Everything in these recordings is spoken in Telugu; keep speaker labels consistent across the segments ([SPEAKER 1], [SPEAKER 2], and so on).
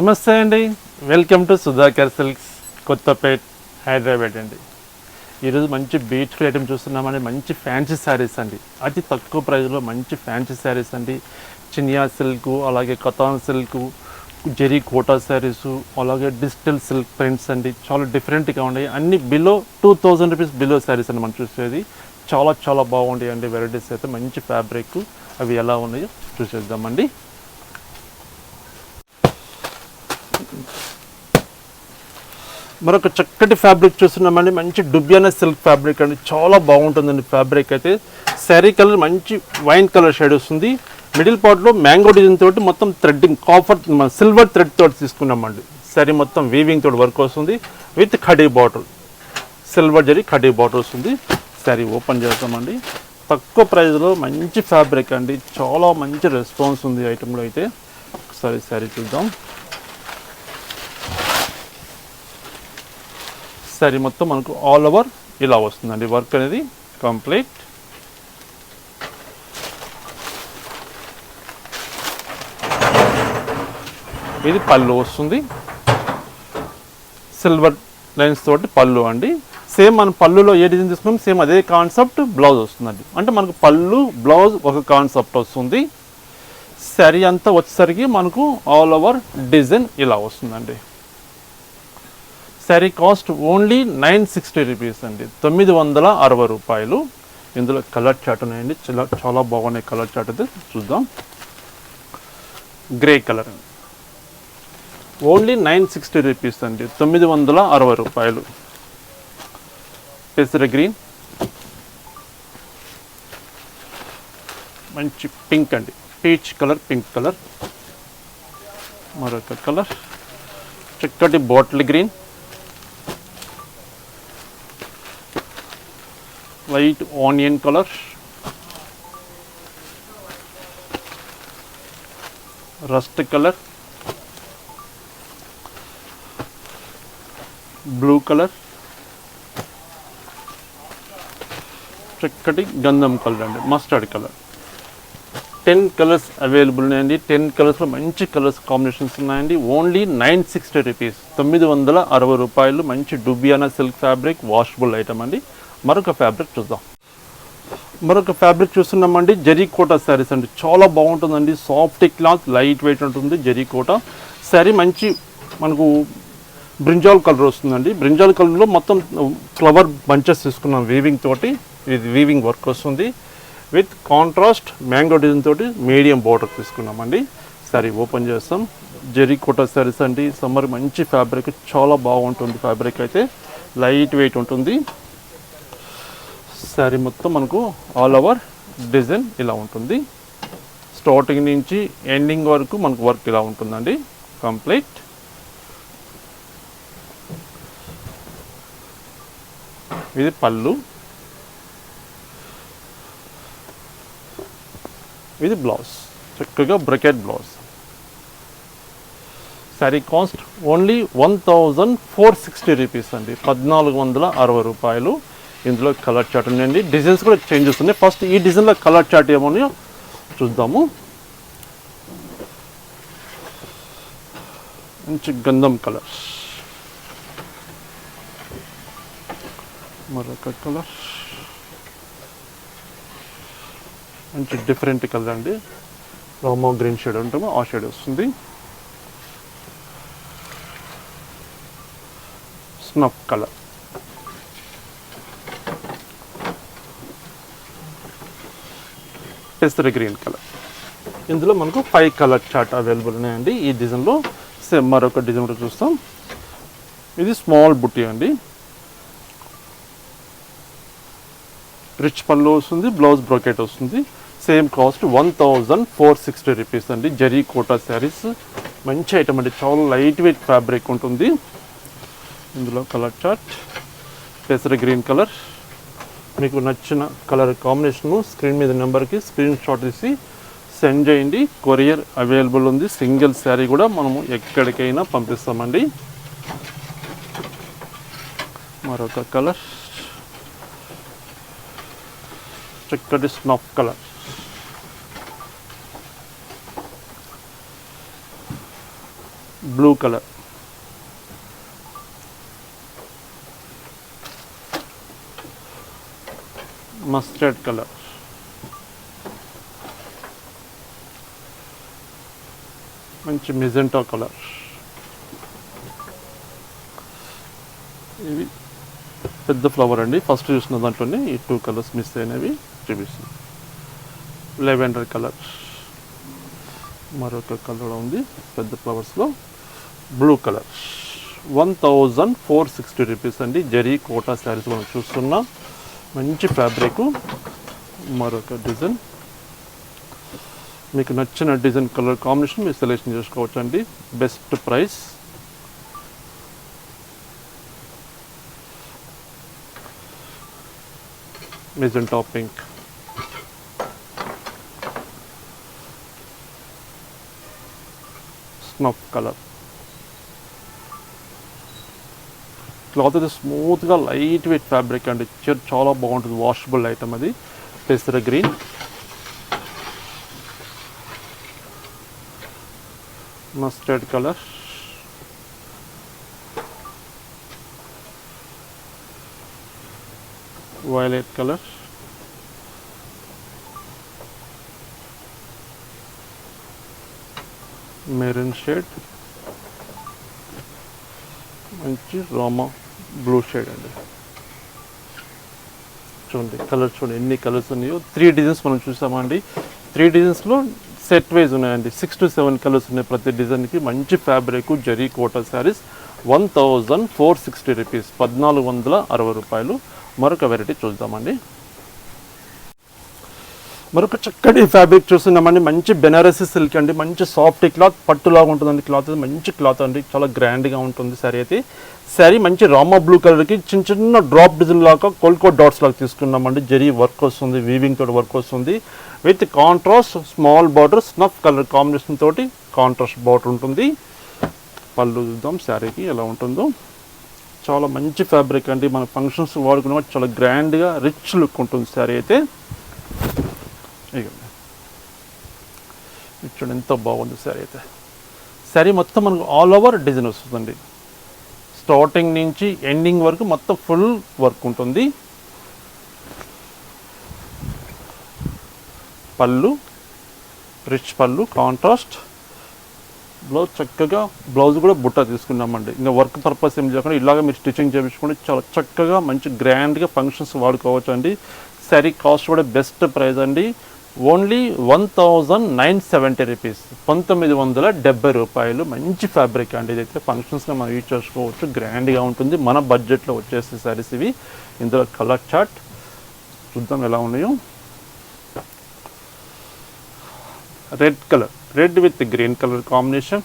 [SPEAKER 1] నమస్తే అండి. Welcome to Sudhakar silks Kothapet Hyderabad అండి. ఈరోజు మంచి బ్యూటిఫుల్ ఐటమ్ చూస్తున్నామండి. మంచి ఫ్యాన్సీ శారీస్ అండి. అతి తక్కువ ప్రైస్లో మంచి ఫ్యాన్సీ శారీస్ అండి. చినియా సిల్క్ అలాగే కథాన్ సిల్క్ జెరీ కోటా శారీస్ అలాగే డిజిటల్ సిల్క్ ప్రింట్స్ అండి. చాలా డిఫరెంట్గా ఉన్నాయి. అన్ని below two thousand rupees below saris అండి మనం చూసేది. చాలా చాలా బాగుంటాయి అండి వెరైటీస్ అయితే మంచి ఫ్యాబ్రిక్ అవి ఎలా ఉన్నాయో చూసేద్దామండి. మరొక చక్కటి ఫ్యాబ్రిక్ చూస్తున్నామండి మంచి డుబ్యానా సిల్క్ ఫ్యాబ్రిక్ అండి. చాలా బాగుంటుందండి ఫ్యాబ్రిక్ అయితే. శారీ కలర్ మంచి వైన్ కలర్ షేడ్ వస్తుంది. మిడిల్ పార్ట్లో మ్యాంగో డిజైన్ తోటి మొత్తం థ్రెడ్డింగ్ కాఫర్ సిల్వర్ థ్రెడ్ తోటి తీసుకున్నామండి శారీ మొత్తం వీవింగ్ తోటి వర్క్ వస్తుంది. విత్ ఖడీ బాటిల్ సిల్వర్ జరీ ఖడీ బాటిల్ వస్తుంది. శారీ ఓపెన్ చేస్తామండి తక్కువ ప్రైస్లో మంచి ఫ్యాబ్రిక్ అండి. చాలా మంచి రెస్పాన్స్ ఉంది ఐటెంలో అయితే. ఒకసారి శారీ చూద్దాం. శారీ మొత్తం మనకు ఆల్ ఓవర్ ఇలా వస్తుందండి. వర్క్ అనేది కంప్లీట్ ఇది పళ్ళు వస్తుంది. సిల్వర్ లైన్స్ తోటి పళ్ళు అండి. సేమ్ మన పళ్ళులో ఏ డిజైన్ తీసుకున్నాం? సేమ్ అదే కాన్సెప్ట్ బ్లౌజ్ వస్తుందండి. అంటే మనకు పళ్ళు బ్లౌజ్ ఒక కాన్సెప్ట్ వస్తుంది. శారీ అంతా వచ్చేసరికి మనకు ఆల్ ఓవర్ డిజైన్ ఇలా వస్తుందండి. Sari cost only nine sixty rupees అండి. తొమ్మిది వందల అరవై రూపాయలు. ఇందులో కలర్ చాట్ ఉన్నాయండి. చాలా చాలా బాగున్నాయి కలర్ చాట్ అయితే చూద్దాం. గ్రే కలర్ అండి. ఓన్లీ నైన్ సిక్స్టీ రూపీస్ అండి. తొమ్మిది వందల అరవై రూపాయలు. పెసర గ్రీన్ మంచి పింక్ అండి. పీచ్ కలర్ పింక్ కలర్ మరొక కలర్ చక్కటి bottle green white onion colour rust colour blue colour చక్కటి గంధం కలర్ అండి. Mustard colour ten colours available ఉన్నాయండి. టెన్ కలర్స్లో మంచి కలర్స్ కాంబినేషన్స్ ఉన్నాయండి. ఓన్లీ నైన్ సిక్స్టీ రూపీస్ తొమ్మిది వందల అరవై రూపాయలు మంచి డుబియానా సిల్క్ ఫ్యాబ్రిక్ వాషబుల్ ఐటమ్ అండి. మరొక ఫ్యాబ్రిక్ చూద్దాం. మరొక ఫ్యాబ్రిక్ చూస్తున్నామండి. జరీ కోటా శారీస్ అండి. చాలా బాగుంటుందండి. సాఫ్ట్ క్లాత్ లైట్ వెయిట్ ఉంటుంది. జరీ కోటా. శారీ మంచి మనకు బ్రింజాల్ కలర్ వస్తుందండి. బ్రింజాల్ కలర్లో మొత్తం uh, ఫ్లవర్ బంచెస్ తీసుకున్నాం వీవింగ్ తోటి. ఇది వీవింగ్ వర్క్ వస్తుంది. విత్ కాంట్రాస్ట్ మ్యాంగో డిజైన్ తోటి మీడియం బోర్డర్ తీసుకున్నామండి. శారీ ఓపెన్ చేస్తాం. జెరీ కోటా శారీస్ అండి. సమ్మర్ మంచి ఫ్యాబ్రిక్ చాలా బాగుంటుంది ఫ్యాబ్రిక్ అయితే. లైట్ వెయిట్ ఉంటుంది. శారీ మొత్తం మనకు ఆల్ ఓవర్ డిజైన్ ఇలా ఉంటుంది. స్టార్టింగ్ నుంచి ఎండింగ్ వరకు మనకు వర్క్ ఇలా ఉంటుందండి. కంప్లీట్ ఇది పళ్ళు. ఇది బ్లౌజ్ చక్కగా brocade blouse sari cost only one thousand four sixty rupees అండి. పద్నాలుగు వందల అరవై రూపాయలు. ఇందులో కలర్ చార్ట్ ఉన్నాయండి. డిజైన్స్ కూడా చేంజ్ వస్తున్నాయి ఫస్ట్ ఈ డిజైన్లో కలర్ చార్ట్ ఏమో చూద్దాము. మంచి గంధం కలర్ మరొక కలర్. మంచి డిఫరెంట్ కలర్ అండి. రామో గ్రీన్ షేడ్ ఉంటాము ఆ షేడ్ వస్తుంది. Snuff colour. పెసర గ్రీన్ కలర్ ఇందులో మనకు ఫైవ్ కలర్ చార్ట్ అవైలబుల్ ఉన్నాయండి. ఈ డిజైన్లో మరొక డిజైన్ కూడా చూస్తాం. ఇది స్మాల్ బుట్టి అండి. రిచ్ పళ్ళు వస్తుంది బ్లౌజ్ బ్రోకెట్ వస్తుంది. Same cost one thousand four sixty rupees అండి. జరీ కోటా శారీస్ మంచి ఐటమ్ అండి. చాలా లైట్ వెయిట్ ఫ్యాబ్రిక్ ఉంటుంది. ఇందులో కలర్ చార్ట్ పెసర గ్రీన్ కలర్ మీకు నచ్చిన కలర్ కాంబినేషన్ స్క్రీన్ మీద నెంబర్కి స్క్రీన్ షాట్ తీసి సెండ్ చేయండి. కొరియర్ అవైలబుల్ ఉంది. సింగిల్ శారీ కూడా మనము ఎక్కడికైనా పంపిస్తామండి. మరొక కలర్. చక్కటి snuff colour. Blue colour. Mustard colour. మంచి మిజెంటా కలర్. ఇవి పెద్ద ఫ్లవర్ అండి. ఫస్ట్ చూసిన దాంట్లోనే ఈ టూ కలర్స్ మిస్ అయినవి చూపిస్తుంది లెవెండర్ కలర్. మరొక కలర్ ఉంది పెద్ద ఫ్లవర్స్లో blue colour. One thousand four sixty rupees అండి. జరీ కోటా శారీస్ మనం చూస్తున్నాం. మంచి ఫ్యాబ్రిక్ మరొక డిజైన్. మీకు నచ్చిన డిజైన్ కలర్ కాంబినేషన్ మీరు సెలెక్షన్ చేసుకోవచ్చు అండి best price. Magenta pink. Snuff colour. Cloth అయితే స్మూత్గా లైట్ వెయిట్ ఫ్యాబ్రిక్ అండి. చ- చాలా బాగుంటుంది. వాషబుల్ ఐటమ్ అది. పెసర green mustard colour violet colour maroon shade మంచి రోమా బ్లూ షేడ్ అండి. చూడండి కలర్స్ చూడండి ఎన్ని కలర్స్ ఉన్నాయో. త్రీ డిజైన్స్ మనం చూసామండి. త్రీ డిజైన్స్లో సెట్ వైజ్ ఉన్నాయండి. సిక్స్ టు సెవెన్ కలర్స్ ఉన్నాయి ప్రతి డిజైన్కి. మంచి fabric zari Kota saris one thousand four sixty rupees పద్నాలుగు వందల అరవై రూపాయలు. మరొక వెరైటీ చూద్దామండి. మరొక చక్కటి ఫ్యాబ్రిక్ చూస్తున్నామండి. మంచి బెనారసీ సిల్క్ అండి. మంచి సాఫ్ట్ క్లాత్ పట్టులాగా ఉంటుందండి. క్లాత్ మంచి క్లాత్ అండి. చాలా గ్రాండ్గా ఉంటుంది శారీ అయితే. శారీ మంచి రామా బ్లూ కలర్కి చిన్న చిన్న డ్రాప్ డిజైన్ లాగా కోల్కో డాట్స్ లాగా తీసుకున్నామండి. జరీ వర్క్ వస్తుంది వీవింగ్ తోటి వర్క్ వస్తుంది. With contrast small border snuff colour combination తోటి కాంట్రాస్ట్ బార్డర్ ఉంటుంది. పళ్ళు చూద్దాం శారీకి ఎలా ఉంటుందో. చాలా మంచి ఫ్యాబ్రిక్ అండి. మన ఫంక్షన్స్ వాడుకున్న చాలా గ్రాండ్గా రిచ్ లుక్ ఉంటుంది శారీ అయితే. ఇదిగోండి. చూడండి ఎంతో బాగుంది శారీ అయితే. శారీ మొత్తం మనకు ఆల్ ఓవర్ డిజైన్ వస్తుందండి. స్టార్టింగ్ నుంచి ఎండింగ్ వరకు మొత్తం ఫుల్ వర్క్ ఉంటుంది. పళ్ళు రిచ్ పళ్ళు కాంట్రాస్ట్ బ్లౌజ్ చక్కగా బ్లౌజ్ కూడా బుట్ట తీసుకున్నామండి. ఇంకా వర్క్ పర్పస్ ఏం చేయకుండా ఇలాగ మీరు స్టిచ్చింగ్ చేయించుకుంటే చాలా చక్కగా మంచి గ్రాండ్గా ఫంక్షన్స్ వాడుకోవచ్చు అండి శారీ కాస్ట్ కూడా బెస్ట్ ప్రైస్ అండి. Only one thousand nine seventy rupees. పంతొమ్మిది వందల డెబ్బై రూపాయలు. మంచి ఫ్యాబ్రిక్ అండి. ఇదైతే ఫంక్షన్స్గా మనం యూజ్ చేసుకోవచ్చు. గ్రాండ్గా ఉంటుంది. మన బడ్జెట్లో వచ్చేసి సారీస్ ఇవి. ఇందులో కలర్ చార్ట్. చూద్దాం ఎలా ఉన్నాయో. Red colour red with green colour combination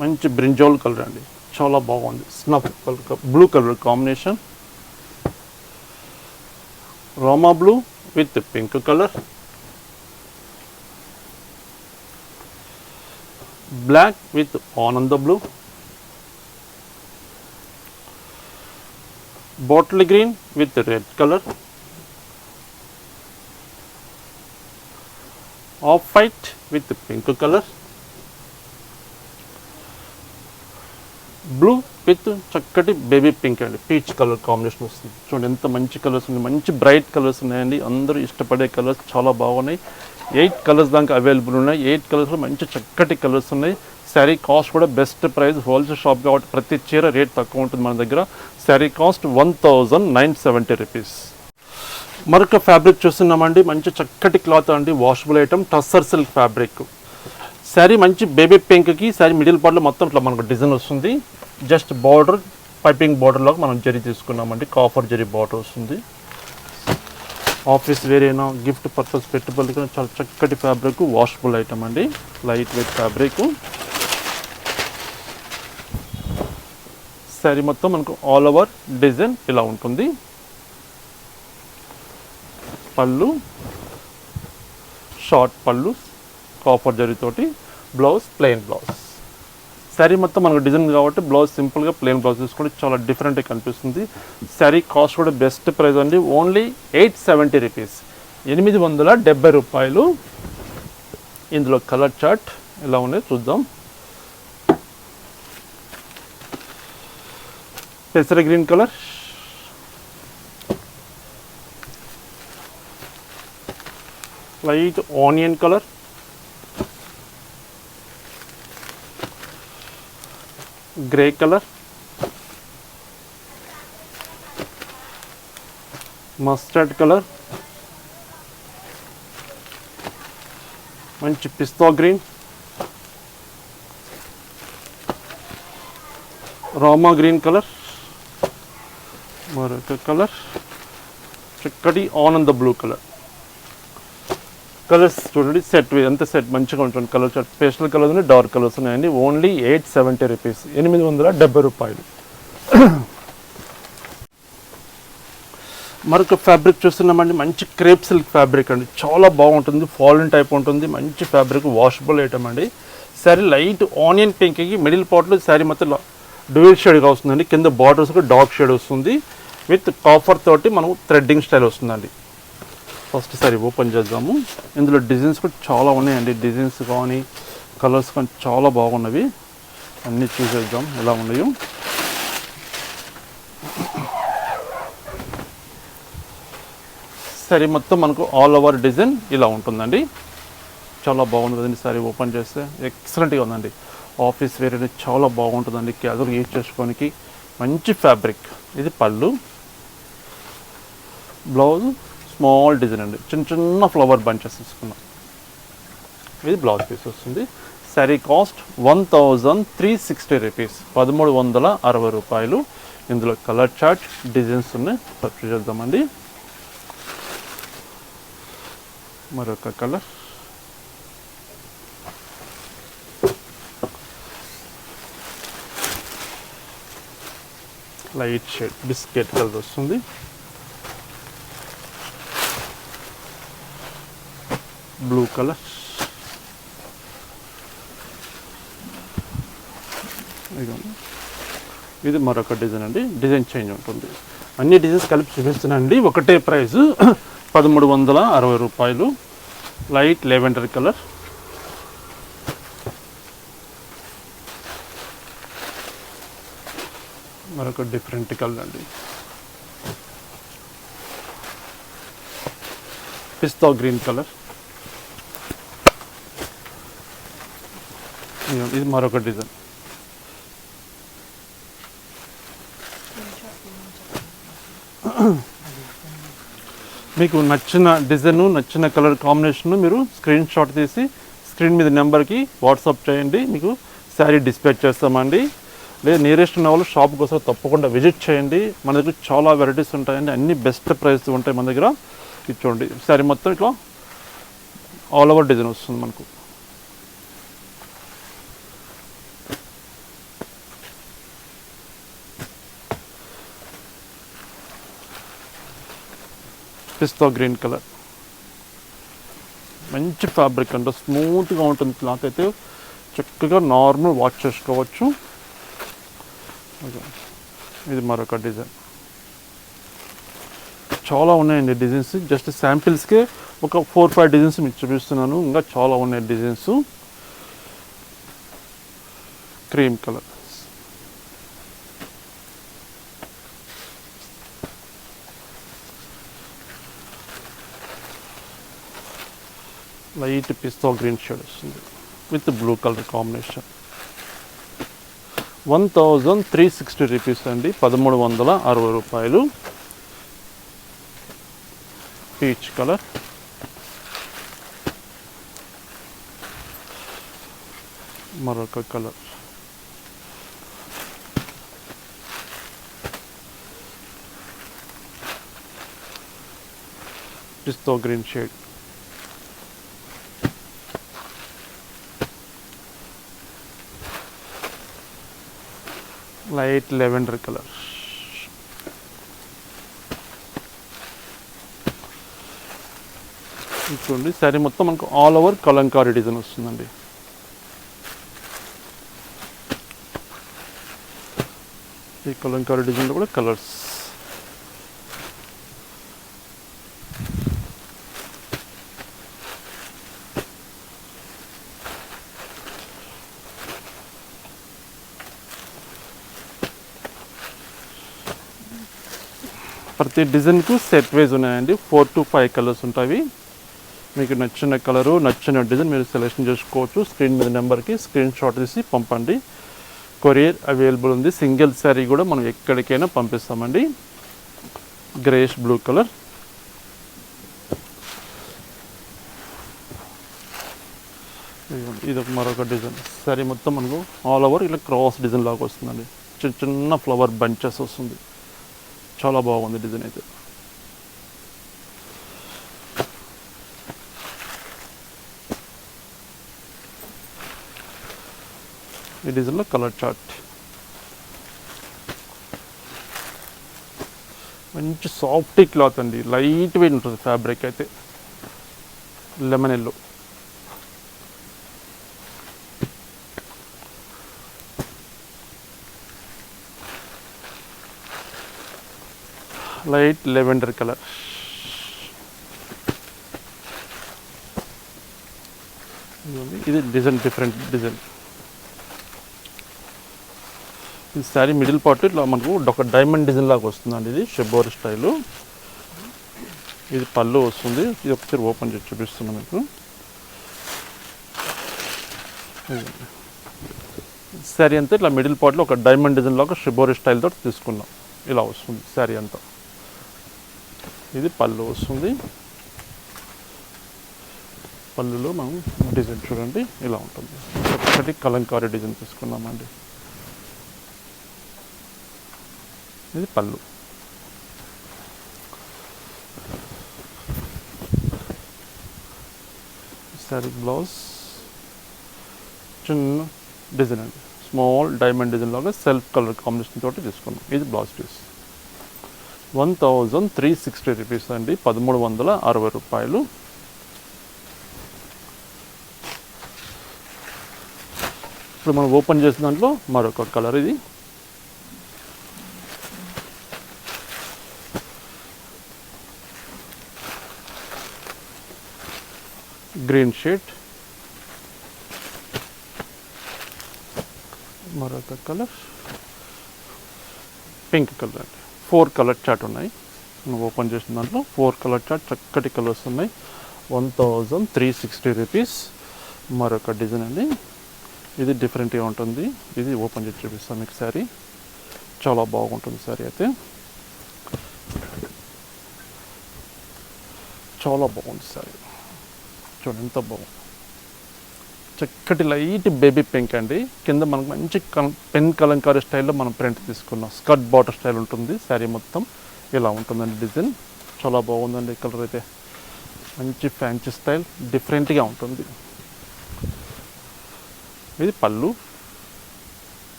[SPEAKER 1] మంచి బ్రింజోల్ కలర్ అండి. చాలా బాగుంది. Snuff colour blue colour combination Roma blue with the pink color. Black with Ananda blue. Bottle green with the red color. Off white with the pink color. Blue with చక్కటి బేబీ పింక్ అండి. పీచ్ కలర్ కాంబినేషన్ వస్తుంది. చూడండి ఎంత మంచి కలర్స్ ఉన్నాయి. మంచి బ్రైట్ కలర్స్ ఉన్నాయండి. అందరూ ఇష్టపడే కలర్స్ చాలా బాగున్నాయి. ఎయిట్ కలర్స్ దాకా అవైలబుల్ ఉన్నాయి. ఎయిట్ కలర్స్లో మంచి చక్కటి కలర్స్ ఉన్నాయి. శారీ కాస్ట్ కూడా బెస్ట్ ప్రైస్ హోల్సేల్ షాప్ కాబట్టి ప్రతి చీర రేట్ తక్కువ ఉంటుంది మన దగ్గర. Sari cost one thousand nine seventy rupees. మరొక ఫ్యాబ్రిక్ చూస్తున్నామండి. మంచి చక్కటి క్లాత్ అండి. Washable item tussar silk fabric. Sari మంచి బేబీ పింక్కి శారీ మిడిల్ పార్ట్లో మొత్తం ఇట్లా మనకు డిజైన్ వస్తుంది. జస్ట్ బార్డర్ పైపింగ్ బార్డర్లోకి మనం జరి తీసుకున్నామండి. కాఫర్ జరి బార్డర్ వస్తుంది. ఆఫీస్ వేరేనా గిఫ్ట్ పర్పస్ పెట్టుబడికి చాలా చక్కటి ఫ్యాబ్రిక్ వాషబుల్ ఐటమ్ అండి. లైట్ వెయిట్ ఫ్యాబ్రిక్ శారీ మొత్తం మనకు ఆల్ ఓవర్ డిజైన్ ఇలా ఉంటుంది. పళ్ళు షార్ట్ పళ్ళు కాఫర్ జరితోటి బ్లౌజ్ ప్లెయిన్ బ్లౌజ్ శారీ మొత్తం మనకు డిజైన్ కాబట్టి బ్లౌజ్ సింపుల్గా ప్లెయిన్ బ్లౌజ్ తీసుకుంటే చాలా డిఫరెంట్గా కనిపిస్తుంది. శారీ కాస్ట్ కూడా బెస్ట్ ప్రైస్ అండి. ఓన్లీ ఎయిట్ సెవెంటీ రూపీస్ ఎనిమిది వందల డెబ్బై రూపాయలు. ఇందులో కలర్ చార్ట్ ఎలా ఉన్నాయి చూద్దాం. పెసర green colour light onion colour grey colour mustard colour మంచి పిస్తా గ్రీన్. రామా గ్రీన్ కలర్. మరొక కలర్. చక్కటి ఆనంద బ్లూ కలర్. కలర్స్ చూడండి సెట్ ఎంత సెట్ మంచిగా ఉంటుంది కలర్స్ పేస్టల్ కలర్స్ ఉన్నాయి డార్క్ కలర్స్ ఉన్నాయండి. ఓన్లీ ఎయిట్ సెవెంటీ రూపీస్ ఎనిమిది వందల డెబ్బై రూపాయలు. మరొక ఫ్యాబ్రిక్ చూస్తున్నామండి. మంచి క్రేప్ సిల్క్ ఫ్యాబ్రిక్ అండి. చాలా బాగుంటుంది. ఫాలిన్ టైప్ ఉంటుంది. మంచి ఫ్యాబ్రిక్ వాషబుల్ ఐటమ్ అండి. శారీ లైట్ ఆనియన్ పింక్కి మిడిల్ పార్ట్లో శారీ మొత్తం డ్యూయల్ షేడ్గా వస్తుందండి. కింద బార్డర్స్ డార్క్ షేడ్ వస్తుంది. విత్ కాఫర్ తోటి మనం థ్రెడ్డింగ్ స్టైల్ వస్తుందండి. ఫస్ట్ సారి ఓపెన్ చేద్దాము. ఇందులో డిజైన్స్ కూడా చాలా ఉన్నాయండి. డిజైన్స్ కానీ కలర్స్ కానీ చాలా బాగున్నవి. అన్నీ చూసేద్దాం ఎలా ఉన్నాయో. సరే మొత్తం మనకు ఆల్ ఓవర్ డిజైన్ ఇలా ఉంటుందండి. చాలా బాగుంది కదండి సారీ ఓపెన్ చేస్తే. ఎక్సలెంట్గా ఉందండి. ఆఫీస్ వేర్ అనేది చాలా బాగుంటుందండి క్యాజువల్ యూజ్ చేసుకోనికి మంచి ఫ్యాబ్రిక్ ఇది పళ్ళు. బ్లౌజ్ స్మాల్ డిజైన్ అండి. చిన్న చిన్న ఫ్లవర్ బంచెస్ తీసుకున్నాం. ఇది బ్లౌజ్ పీస్ వస్తుంది. Sari cost one thousand three sixty rupees. పదమూడు వందల అరవై రూపాయలు. ఇందులో కలర్ చార్ట్ డిజైన్స్ ఉన్నాయి. పర్చేజ్ చేద్దామండి. మరొక colour. Light shade biscuit colour వస్తుంది. బ్లూ కలర్ ఇది మరొక డిజైన్ అండి. డిజైన్ చేంజ్ ఉంటుంది. అన్ని డిజైన్స్ కలిపి చూపిస్తున్నానండి. ఒకటే ప్రైస్ పదమూడు వందల అరవై రూపాయలు. Light lavender colour. మరొక డిఫరెంట్ కలర్ అండి. పిస్తా గ్రీన్ కలర్. ఇది మరొక డిజైన్. మీకు నచ్చిన డిజైన్ నచ్చిన కలర్ కాంబినేషన్ మీరు స్క్రీన్ షాట్ తీసి స్క్రీన్ మీద నెంబర్కి వాట్సాప్ చేయండి. మీకు శారీ డిస్పాచ్ చేస్తామండి. లేదా నియరెస్ట్ ఉన్న వాళ్ళు షాప్కి వస్తే తప్పకుండా విజిట్ చేయండి. మన దగ్గర చాలా వెరైటీస్ ఉంటాయండి. అన్ని బెస్ట్ ప్రైస్ ఉంటాయి మన దగ్గర. ఇది చూడండి. శారీ మొత్తం ఇట్లా ఆల్ ఓవర్ డిజైన్ వస్తుంది మనకు. పిస్తా గ్రీన్ కలర్. మంచి ఫ్యాబ్రిక్ అంటే స్మూత్గా ఉంటుంది క్లాత్ అయితే చక్కగా నార్మల్ వాష్ చేసుకోవచ్చు. ఇది మరొక డిజైన్ చాలా ఉన్నాయండి డిజైన్స్ జస్ట్ శాంపిల్స్కే ఒక ఫోర్ ఫైవ్ డిజైన్స్ మీకు చూపిస్తున్నాను. ఇంకా చాలా ఉన్నాయి డిజైన్స్ క్రీమ్ కలర్ లైట్ పిస్తా గ్రీన్ షేడ్ వస్తుంది. With blue colour combination. One thousand three sixty rupees అండి. పదమూడు వందల అరవై రూపాయలు. Peach colour. మరొక కలర్. పిస్తా green shade. Light lavender colour. చూడండి శారీ మొత్తం మనకు ఆల్ ఓవర్ కలంకారీ డిజైన్ వస్తుందండి. ఈ కలంకారీ డిజైన్లో కూడా కలర్స్. ప్రతి డిజైన్కు సెట్ వైజ్ ఉన్నాయండి. ఫోర్ టు ఫైవ్ కలర్స్ ఉంటాయి. మీకు నచ్చిన కలరు నచ్చిన డిజైన్ మీరు సెలెక్షన్ చేసుకోవచ్చు. స్క్రీన్ మీద నెంబర్కి స్క్రీన్ షాట్ తీసి పంపండి. కొరియర్ అవైలబుల్ ఉంది. సింగిల్ శారీ కూడా మనం ఎక్కడికైనా పంపిస్తామండి. Greyish blue colour. ఇది ఒక మరొక డిజైన్. శారీ మొత్తం మనకు ఆల్ ఓవర్ ఇలా క్రాస్ డిజైన్ లాగా వస్తుందండి. చిన్న చిన్న ఫ్లవర్ బంచెస్ వస్తుంది. చాలా బాగుంది డిజైన్ అయితే. ఈ డిజైన్లో కలర్ చార్ట్. మంచి సాఫ్ట్ క్లాత్ అండి. లైట్ వెయిట్ ఉంటుంది ఫ్యాబ్రిక్ అయితే. Lemon yellow. Light lavender colour. ఇది డిజైన్ డిఫరెంట్ డిజైన్. ఈ శారీ మిడిల్ పార్ట్ ఇట్లా మనకు ఒక డైమండ్ డిజైన్ లాగా వస్తుందండి ఇది షెబోర్ స్టైలు. ఇది పళ్ళు వస్తుంది ఇది ఒకసారి ఓపెన్ చేసి చూపిస్తున్నాను మీకు. శారీ అంతా ఇట్లా మిడిల్ పార్ట్లో ఒక డైమండ్ డిజైన్ లాగా షిబోరి స్టైల్ తోటి తీసుకున్నాం. ఇలా వస్తుంది శారీ అంతా. ఇది పళ్ళు వస్తుంది. పళ్ళులో మనం డిజైన్ చూడండి ఇలా ఉంటుంది. ఒకటి కలంకారీ డిజైన్ తీసుకున్నామండి ఇది పళ్ళు. శారీ బ్లౌజ్ చిన్న డిజైన్ అండి. స్మాల్ డైమండ్ డిజైన్ లాగా సెల్ఫ్ కలర్ కాంబినేషన్ తోటి తీసుకున్నాం. ఇది blouse piece one thousand three sixty rupees అండి. పదమూడు వందల అరవై రూపాయలు. ఇప్పుడు మనం ఓపెన్ చేసిన దాంట్లో మరొక కలర్ ఇది. Green shade. మరొక కలర్. పింక్ కలర్ అండి. ఫోర్ కలర్ చార్ట్ ఉన్నాయి. ఓపెన్ చేసిన దాంట్లో ఫోర్ కలర్ చార్ట్ చక్కటి కలర్స్ ఉన్నాయి. One thousand three sixty rupees. మరొక డిజైన్ అండి. ఇది డిఫరెంట్గా ఉంటుంది. ఇది ఓపెన్ చేసి చూపిస్తాను మీకు శారీ. చాలా బాగుంటుంది శారీ అయితే. చాలా బాగుంది శారీ. చూడండి ఎంత బాగుంది. చక్కటి లైట్ బేబీ పింక్ అండి. కింద మనకు మంచి పెన్ కలంకారీ స్టైల్లో మనం ప్రింట్ తీసుకున్నాం. స్కర్ట్ బాటర్ స్టైల్ ఉంటుంది శారీ మొత్తం ఇలా ఉంటుందండి డిజైన్. చాలా బాగుందండి కలర్ అయితే. మంచి ఫ్యాన్సీ స్టైల్ డిఫరెంట్గా ఉంటుంది. ఇది పళ్ళు.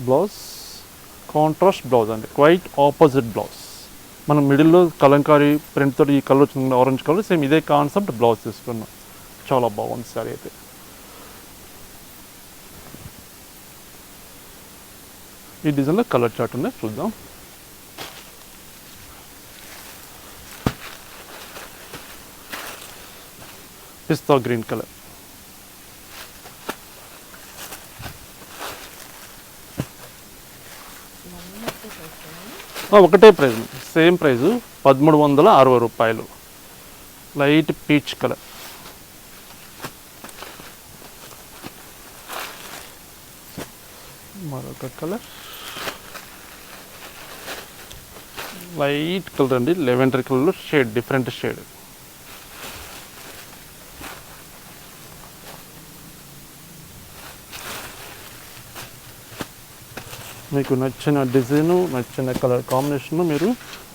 [SPEAKER 1] బ్లౌజ్ కాంట్రాస్ట్ బ్లౌజ్ అండి. Quite opposite blouse. మనం మిడిల్లో కలంకారీ ప్రింట్ తోటి ఈ కలర్ వచ్చింది ఆరెంజ్ కలర్ సేమ్ ఇదే కాన్సెప్ట్ బ్లౌజ్ తీసుకున్నాం చాలా బాగుంది సారీ అయితే. ఈ డిజైన్లో కలర్ చార్ట్ ఉన్నాయి చూద్దాం. పిస్తా గ్రీన్ కలర్ ఒకటే ప్రైజ్ సేమ్ ప్రైజు పదమూడు వందల అరవై రూపాయలు. Light peach colour. మరొక కలర్. లైట్ కలర్ అండి లెవెండర్ కలర్లో షేడ్ డిఫరెంట్ షేడ్. మీకు నచ్చిన డిజైను నచ్చిన కలర్ కాంబినేషన్ మీరు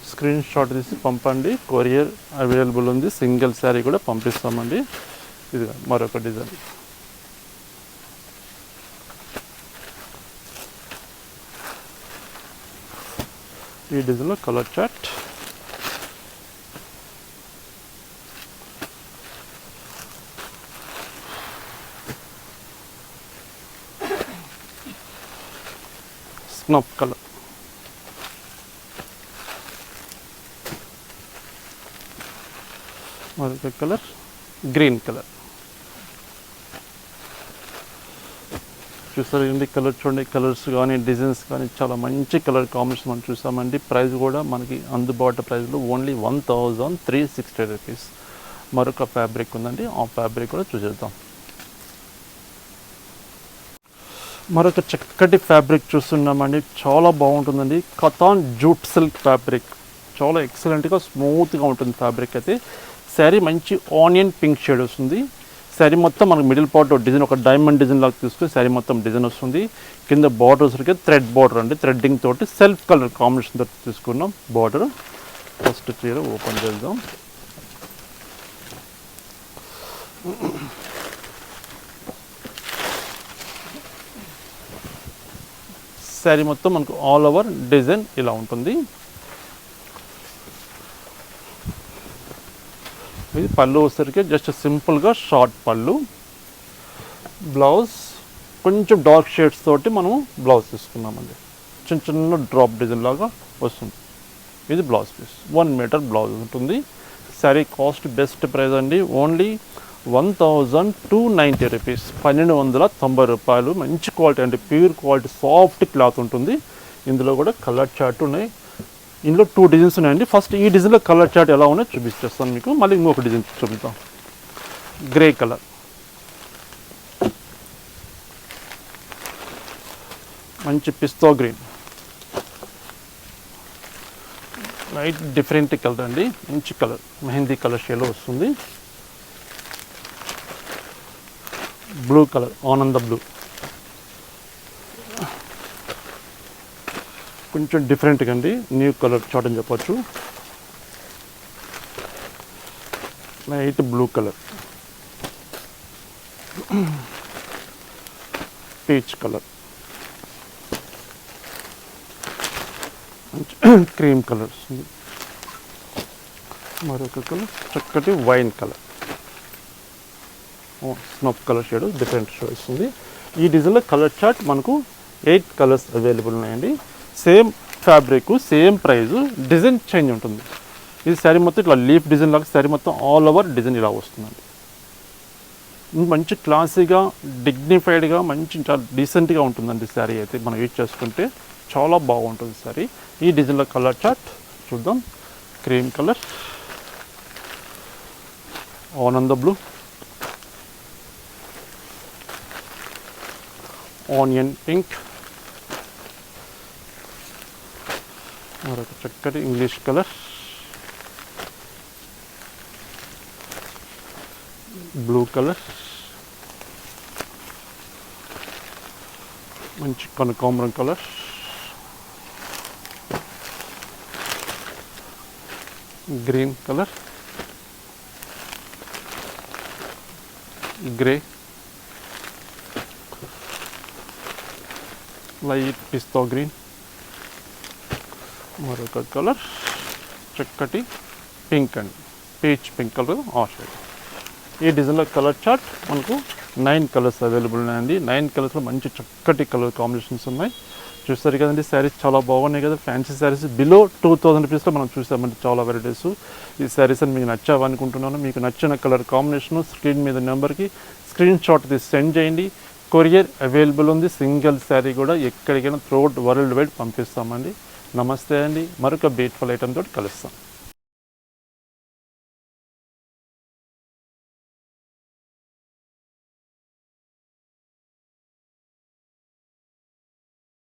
[SPEAKER 1] స్క్రీన్ షాట్ తీసి పంపండి. కొరియర్ అవైలబుల్ ఉంది. సింగిల్ శారీ కూడా పంపిస్తామండి. ఇది మరొక డిజైన్. ఈ డిజైన్లో కలర్ చార్ట్. స్నఫ్ కలర్ మరొక కలర్ గ్రీన్ కలర్ చూసారు ఏంటి? కలర్ చూడండి. కలర్స్ కానీ డిజైన్స్ కానీ చాలా మంచి కలర్ కాంబినేషన్ మనం చూసామండి. ప్రైస్ కూడా మనకి అందుబాటు ప్రైస్లో only one thousand three sixty rupees మరొక ఫ్యాబ్రిక్ ఉందండి. ఆ ఫ్యాబ్రిక్ కూడా చూసేద్దాం. మరొక చక్కటి ఫ్యాబ్రిక్ చూస్తున్నామండి. చాలా బాగుంటుందండి. కథాన్ జూట్ సిల్క్ ఫ్యాబ్రిక్ చాలా ఎక్సలెంట్గా స్మూత్గా ఉంటుంది ఫ్యాబ్రిక్ అయితే. శారీ మంచి ఆనియన్ పింక్ షేడ్ వస్తుంది. శారీ మొత్తం మనకు మిడిల్ పార్ట్ డిజైన్ ఒక డైమండ్ డిజైన్ లాగా తీసుకుని శారీ మొత్తం డిజైన్ వస్తుంది. కింద బార్డర్ వచ్చరికి థ్రెడ్ బార్డర్ అండి. థ్రెడ్డింగ్ తోటి సెల్ఫ్ కలర్ కాంబినేషన్ తోటి తీసుకున్నాం బార్డర్ ఫస్ట్ చీర ఓపెన్ చేద్దాం. శారీ మొత్తం మనకు ఆల్ ఓవర్ డిజైన్ ఇలా ఉంటుంది. ఇది పళ్ళు వచ్చేసరికి జస్ట్ సింపుల్గా షార్ట్ పళ్ళు. బ్లౌజ్ కొంచెం డార్క్ షేడ్స్ తోటి మనము బ్లౌజ్ తీసుకున్నామండి. చిన్న చిన్న డ్రాప్ డిజైన్ లాగా వస్తుంది. ఇది blouse piece one metre blouse ఉంటుంది. శారీ కాస్ట్ బెస్ట్ ప్రైస్ అండి. Only one thousand two ninety rupees. పన్నెండు వందల తొంభై రూపాయలు. మంచి క్వాలిటీ అంటే ప్యూర్ క్వాలిటీ సాఫ్ట్ క్లాత్ ఉంటుంది. ఇందులో కూడా కలర్ చార్ట్ ఉన్నాయి. ఇందులో టూ డిజైన్స్ ఉన్నాయండి. ఫస్ట్ ఈ డిజైన్లో కలర్ చార్ట్ ఎలా ఉన్నాయో చూపిస్తాను మీకు. మళ్ళీ ఇంకొక డిజైన్ చూపిద్దాం. Grey colour. మంచి పిస్తో గ్రీన్. లైట్ డిఫరెంట్ కలర్ అండి. మంచి కలర్. మెహందీ కలర్ షేలో వస్తుంది. బ్లూ కలర్ ఆనంద బ్లూ. కొంచెం డిఫరెంట్గా అండి న్యూ కలర్ చాట్ అని చెప్పచ్చు. Light blue colour peach colour cream colours మరొక కలర్ చక్కటి వైన్ కలర్ స్నోప్ కలర్ షేడ్ డిఫరెంట్ షో ఇస్తుంది. ఈ డిజైన్లో కలర్ చార్ట్ మనకు ఎయిట్ కలర్స్ అవైలబుల్ ఉన్నాయండి. Same fabric same price design change ఉంటుంది. ఇది శారీ మొత్తం ఇట్లా లీఫ్ డిజైన్ లాగా శారీ మొత్తం ఆల్ ఓవర్ డిజైన్ ఇలా వస్తుందండి. మంచి క్లాసీగా డిగ్నిఫైడ్గా మంచి చాలా డీసెంట్గా ఉంటుందండి శారీ అయితే మనం యూజ్ చేసుకుంటే. చాలా బాగుంటుంది శారీ. ఈ డిజైన్లో కలర్ చార్ట్ చూద్దాం. Cream colour. ఆనంద బ్లూ. ఆనియన్ పింక్ మరొక చక్కటి ఇంగ్లీష్ కలర్ బ్లూ కలర్ మంచి కనకాంబరం colour green colour grey light పిస్తా గ్రీన్. మరొక కలర్. చక్కటి పింక్ అండి. పీచ్ పింక్ కలర్ ఆ ఈ డిజైన్లో కలర్ చార్ట్ మనకు నైన్ కలర్స్ అవైలబుల్ ఉన్నాయండి. నైన్ కలర్స్లో మంచి చక్కటి కలర్ కాంబినేషన్స్ ఉన్నాయి. చూస్తారు కదండి శారీస్ చాలా బాగున్నాయి కదా. Fancy saris below two thousand రూపీస్లో మనం చూసామండి చాలా వెరైటీస్. ఈ శారీస్ అని మీకు నచ్చావనుకుంటున్నాను. మీకు నచ్చిన కలర్ కాంబినేషన్ స్క్రీన్ మీద నెంబర్కి స్క్రీన్ షాట్ తీసి సెండ్ చేయండి. కొరియర్ అవైలబుల్ ఉంది. సింగిల్ శారీ కూడా ఎక్కడికైనా త్రూఅవుట్ వరల్డ్ వైడ్ పంపిస్తామండి. నమస్తే అండి. మరొక బ్యూటిఫుల్ ఐటమ్ తోటి కలుస్తాం.